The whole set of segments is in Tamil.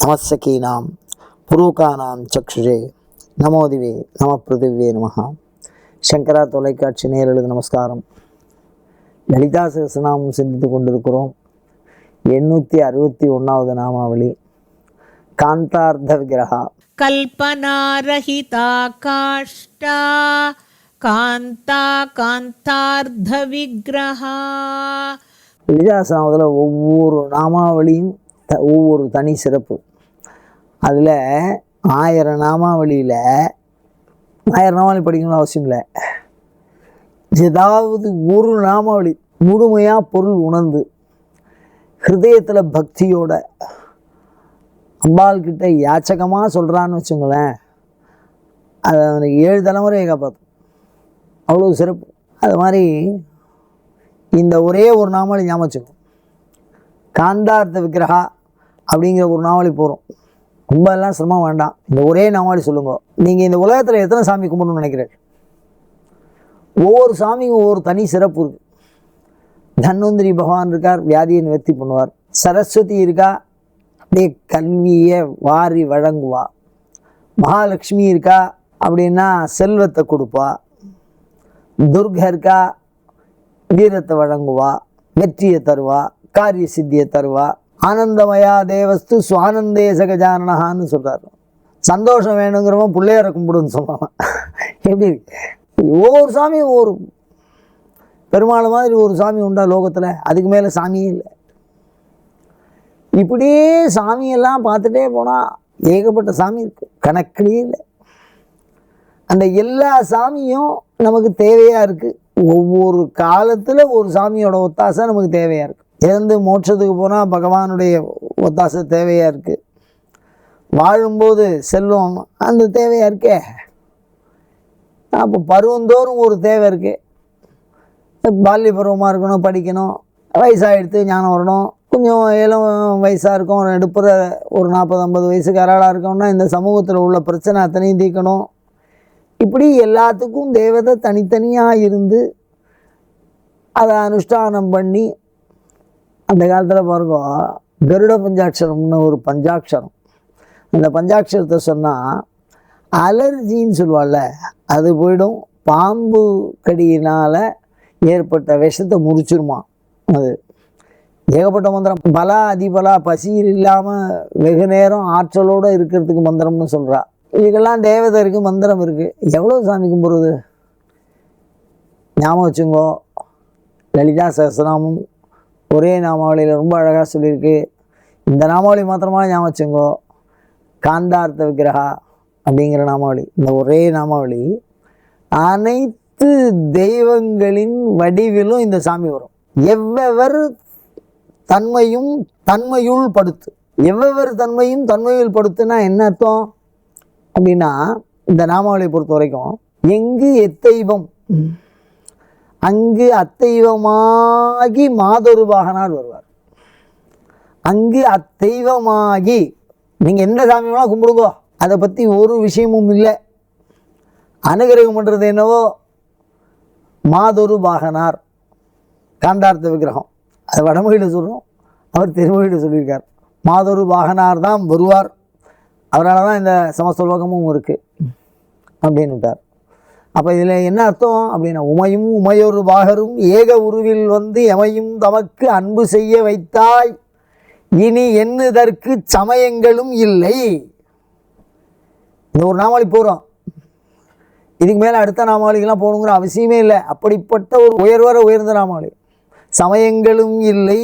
நமசகீனாம் புரூகானாம் சக்ஷுரே நமோதிவே நம பிருதிவே நமகா சங்கரா தொலைக்காட்சி நேரலுக்கு நமஸ்காரம். லலிதா சகசநாமம் சிந்தித்து கொண்டிருக்கிறோம். எண்ணூற்றி அறுபத்தி ஒன்றாவது நாமாவளி. காந்தார்த்த விக்கிரகா கல்பனாரஹிதா காஷ்டா காந்தா காந்தார்த்த விக்கிரகா லலிதாசனாவதில் ஒவ்வொரு நாமாவளியும் ஒவ்வொரு தனி சிறப்பு. அதில் ஆயிரம் நாமாவளியில் ஆயிரம் நாமாவளி படிக்கணும்னு அவசியம் இல்லை. ஏதாவது ஒரு நாமாவளி முழுமையாக பொருள் உணர்ந்து ஹிருதயத்தில் பக்தியோட அம்பாள் கிட்ட யாச்சகமாக சொல்கிறான்னு வச்சுங்களேன் அதை அவனுக்கு ஏழு தலைமுறையை காப்பாற்றும் அவ்வளோ சிறப்பு. அது மாதிரி இந்த ஒரே ஒரு நாமாவளி ஞாபகம் வச்சுக்கணும் காந்தார்த்த விக்கிரகா அப்படிங்கிற ஒரு நாவலி போகிறோம் கும்பலாம் சிரமம் வேண்டாம். இந்த ஒரே நாமாடி சொல்லுங்க. நீங்கள் இந்த உலகத்தில் எத்தனை சாமி கும்பிடணும்னு நினைக்கிறீர்கள்? ஒவ்வொரு சாமிக்கும் ஒவ்வொரு தனி சிறப்பு இருக்குது தன்வந்திரி பகவான் இருக்கார் வியாதியை நிவர்த்தி பண்ணுவார். சரஸ்வதி இருக்கா? அப்படியே கல்வியை வாரி வழங்குவா. மகாலட்சுமி இருக்கா? அப்படின்னா செல்வத்தை கொடுப்பா. துர்கா இருக்கா? வீரத்தை வழங்குவா. வெற்றியை தருவா. காரிய சித்தியை தருவா. ஆனந்தமயா தேவஸ்து சுவானந்தே சகஜானனஹான்னு சொல்கிறார் சந்தோஷம் வேணுங்கிறவன் பிள்ளையார கும்பிடுன்னு சொல்லுவான். எப்படி இருக்கு? ஒவ்வொரு சாமியும் ஒவ்வொரு பெருமாள் மாதிரி ஒரு சாமி உண்டா லோகத்தில்? அதுக்கு மேலே சாமியே இல்லை. இப்படியே சாமியெல்லாம் பார்த்துட்டே போனால் ஏகப்பட்ட சாமி இருக்கு. கணக்கிலே இல்லை. அந்த எல்லா சாமியும் நமக்கு தேவையாக இருக்குது ஒவ்வொரு காலத்தில் ஒரு சாமியோட ஒத்தாசை நமக்கு தேவையாக இருக்குது இறந்து மோட்சத்துக்கு போனால் பகவானுடைய ஒத்தாசை தேவையாக இருக்குது வாழும்போது செல்வம் அந்த தேவையாக இருக்கே. அப்போ பருவந்தோறும் ஒரு தேவை இருக்குது பால்ய பருவமாக இருக்கணும் படிக்கணும் வயசாகிடுத்து ஞானம் வரணும். கொஞ்சம் இளம் வயசாக இருக்கும் எடுப்புற ஒரு நாற்பது ஐம்பது வயசுக்கு அராளாக இருக்கோம்னா இந்த சமூகத்தில் உள்ள பிரச்சனை அத்தனையும் தீர்க்கணும். இப்படி எல்லாத்துக்கும் தேவதை தனித்தனியாக இருந்து அதை அனுஷ்டானம் பண்ணி அந்த காலத்தில் பாருங்க கருட பஞ்சாட்சரம்னு ஒரு பஞ்சாட்சரம். அந்த பஞ்சாட்சரத்தை சொன்னால் அலர்ஜின்னு சொல்லுவாள்ல அது போயிடும். பாம்பு கடியினால் ஏற்பட்ட விஷத்தை முறிச்சிருமா அது. ஏகப்பட்ட மந்திரம். பலா அதிபலா பசியில் இல்லாமல் வெகு நேரம் ஆற்றலோடு இருக்கிறதுக்கு மந்திரம்னு சொல்கிறா இதுக்கெல்லாம் தேவதை இருக்குது மந்திரம் இருக்குது எவ்வளோ சாமி கும்பிட்றது? ஞாபகம் வச்சுங்கோ லலிதா சகசநாமம் ஒரே நாமாவளியில் ரொம்ப அழகாக சொல்லியிருக்கு. இந்த நாமாவளி மாத்திரமா ஞாபகம் வச்சுங்கோ. காந்தார்த்த விக்கிரகா அப்படிங்கிற நாமாவளி. இந்த ஒரே நாமாவளி. அனைத்து தெய்வங்களின் வடிவிலும் இந்த சாமி வரும். எவ்வவர் தன்மையும் தன்மையுள் படுத்து. எவ்வவர் தன்மையும் தன்மையுள் படுத்துனா என்ன அர்த்தம்? அப்படின்னா இந்த நாமாவளியை பொறுத்த வரைக்கும் எங்கு எத்தெய்வம் அங்கு அத்தெய்வமாகி மாதொருவாகனார் வருவார். அங்கு அத்தெய்வமாகி நீங்கள் எந்த சாமி வேணால் கும்பிடுங்கோ. அதை பற்றி ஒரு விஷயமும் இல்லை. அனுகிரகம் பண்ணுறது என்னவோ? மாதொரு பாகனார். காண்டார்த்த விக்கிரகம். அது வடமொழியில் சொல்கிறோம் அவர் திருமொழியில் சொல்லியிருக்கார். மாதொரு பாகனார் தான் வருவார். அவரால் தான் இந்த சமஸ்தலோகமும் இருக்குது அப்படின்னுட்டார் அப்போ இதில் என்ன அர்த்தம்? அப்படின்னா உமையும் உமையொரு பாகரும் ஏக உருவில் வந்து எமையும் தமக்கு அன்பு செய்ய வைத்தாய். இனி என்னதற்கு சமயங்களும் இல்லை. இந்த ஒரு நாமாளி போகிறோம் இதுக்கு மேலே அடுத்த நாமாவளிக்கெல்லாம் போகணுங்கிற அவசியமே இல்லை. அப்படிப்பட்ட ஒரு உயர்வர உயர்ந்த நாமாவளி. சமயங்களும் இல்லை.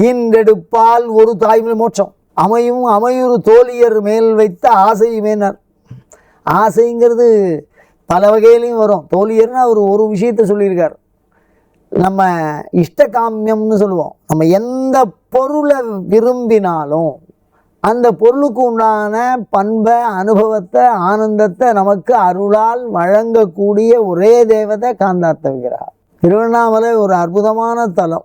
ஈன்றெடுப்பால் ஒரு தாய்மொழி மோட்சம். அமையும் அமையுறு தோழியர் மேல் வைத்த ஆசையுமேனர் ஆசைங்கிறது பல வகையிலையும் வரும். தோழியர்னு அவர் ஒரு விஷயத்த சொல்லியிருக்கார். நம்ம இஷ்டகாமியம்னு சொல்லுவோம். நம்ம எந்த பொருளை விரும்பினாலும் அந்த பொருளுக்கு உண்டான பண்பை அனுபவத்தை ஆனந்தத்தை நமக்கு அருளால் வழங்கக்கூடிய ஒரே தேவதை காந்தார்த்த திருவண்ணாமலை ஒரு அற்புதமான தலம்.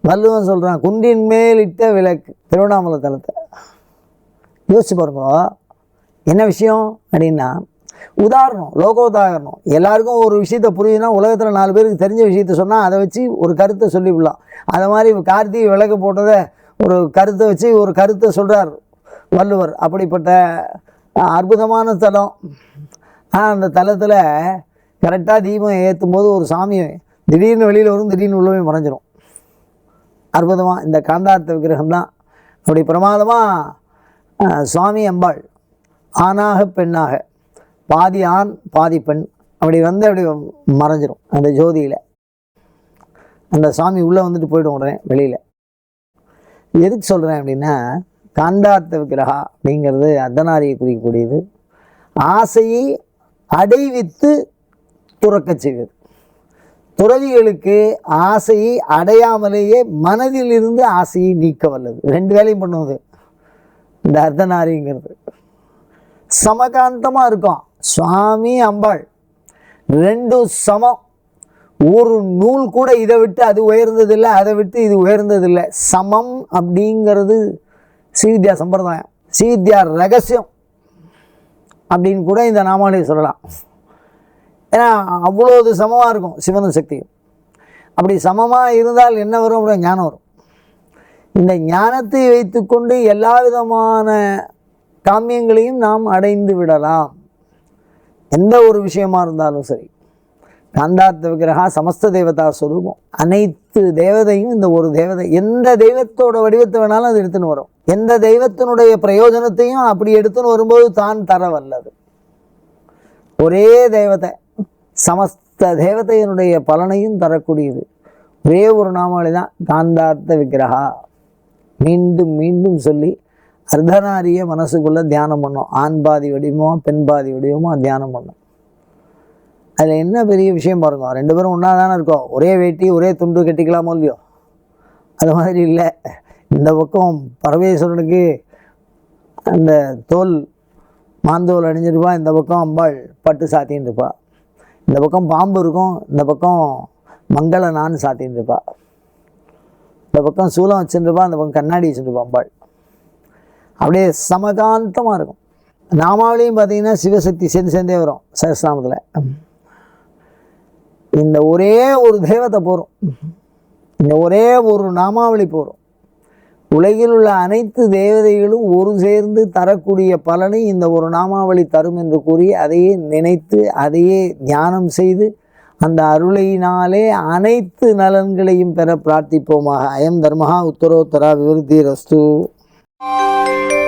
வள்ளுவன் சொல்கிறான் குன்றின் மேல் இட்ட விளக்கு. திருவண்ணாமலை தலத்தை. யோசிச்சு பாருங்க என்ன விஷயம் அப்படின்னா உதாரணம் லோகோதாரணம். எல்லாருக்கும் ஒரு விஷயத்த புரியுதுன்னா உலகத்தில் நாலு பேருக்கு தெரிஞ்ச விஷயத்த சொன்னால் அதை வச்சு ஒரு கருத்தை சொல்லிவிடலாம். அதை மாதிரி கார்த்திகை விளக்கு போட்டதை ஒரு கருத்தை வச்சு ஒரு கருத்தை சொல்கிறார் வள்ளுவர். அப்படிப்பட்ட அற்புதமான தலம். ஆனால் அந்த தலத்தில் கரெக்டாக தீபம் ஏற்றும் போது ஒரு சாமி திடீர்னு வெளியில் வரும் திடீர்னு உள்ளவே மறைஞ்சிரும். அற்புதமாக இந்த காந்தார்த்த விக்கிரகம் தான் அப்படி பிரமாதமாக சுவாமி அம்பாள் ஆணாக பெண்ணாக. பாதி ஆண் பாதி பெண். அப்படி வந்து அப்படி மறைஞ்சிரும் அந்த ஜோதியில். அந்த சாமி உள்ளே வந்துட்டு போய்டும் உடனே வெளியில். எதுக்கு சொல்கிறேன் அப்படின்னா காண்டார்த்த விக்கிரகா அப்படிங்கிறது அர்த்தநாரியை குறிக்கக்கூடியது. ஆசையை அடைவித்து துறக்க செய்வது. துறவிகளுக்கு ஆசையை அடையாமலேயே மனதிலிருந்து ஆசையை நீக்க வல்லது. ரெண்டு வேலையும் பண்ணுவது இந்த அர்த்தநாரிங்கிறது. சமகாந்தமாக இருக்கும். சுவாமி அம்பாள் ரெண்டும் சமம். ஒரு நூல் கூட இதை விட்டு அது உயர்ந்ததில்லை அதை விட்டு இது உயர்ந்ததில்லை. சமம் அப்படிங்கிறது ஸ்ரீவித்யா சம்பிரதாயம். ஸ்ரீவித்யா ரகசியம் அப்படின்னு கூட இந்த நாமாவளியை சொல்லலாம். ஏன்னா அவ்வளோ இது சமமாக இருக்கும் சிவனும் சக்தியும். அப்படி சமமாக இருந்தால் என்ன வரும் அப்படின்னா ஞானம் வரும். இந்த ஞானத்தை வைத்துக்கொண்டு எல்லா விதமான காமியங்களையும் நாம் அடைந்து விடலாம். எந்த ஒரு விஷயமா இருந்தாலும் சரி காந்தார்த்த விக்கிரகா சமஸ்த தேவதா சொரூபம் அனைத்து தேவதையும் இந்த ஒரு தேவதை எந்த தெய்வத்தோட வடிவத்தை வேணாலும் அது எடுத்துன்னு வரும். எந்த தெய்வத்தினுடைய பிரயோஜனத்தையும் அப்படி எடுத்துன்னு வரும்போது தான் தர வல்லது. ஒரே தேவதை சமஸ்த தேவதையினுடைய பலனையும் தரக்கூடியது. ஒரே ஒரு நாமாவளி தான் காந்தார்த்த விக்கிரகா. மீண்டும் மீண்டும் சொல்லி அர்த்தநாரிய மனசுக்குள்ளே தியானம் பண்ணோம். ஆண் பாதி வடிவமோ பெண் பாதி வடிவமோ தியானம் பண்ணோம். அதில் என்ன பெரிய விஷயம் பாருங்க ரெண்டு பேரும் ஒன்றா தானே இருக்கோம். ஒரே வேட்டி ஒரே துண்டு கட்டிக்கலாமோ இல்லையோ? அது மாதிரி இல்லை. இந்த பக்கம் பரமேஸ்வரனுக்கு அந்த தோல் மாந்தோல் அணிஞ்சிருப்பா இந்த பக்கம் அம்பாள் பட்டு சாத்தின்னு இருப்பா. இந்த பக்கம் பாம்பு இருக்கும் இந்த பக்கம் மங்கள நான் சாத்தின்னு இருப்பா. இந்த பக்கம் சூலம் வச்சுருப்பா அந்த பக்கம் கண்ணாடி வச்சுருப்பா அம்பாள். அப்படியே சமகாந்தமாக இருக்கும். நாமாவளியும் பார்த்தீங்கன்னா சிவசக்தி சேர்ந்து சேர்ந்தே வரும் சஹஸ்ராமத்தில் இந்த ஒரே ஒரு தேவதை போகிறோம் இந்த ஒரே ஒரு நாமாவளி போகிறோம் உலகில் உள்ள அனைத்து தேவதைகளும் ஒரு சேர்ந்து தரக்கூடிய பலனை இந்த ஒரு நாமாவளி தரும் என்று கூறி அதையே நினைத்து அதையே தியானம் செய்து அந்த அருளையினாலே அனைத்து நலன்களையும் பெற பிரார்த்திப்போமாக. அயம் தர்மஹா உத்தரோத்தரா விருத்தி ரஸ்து. thank you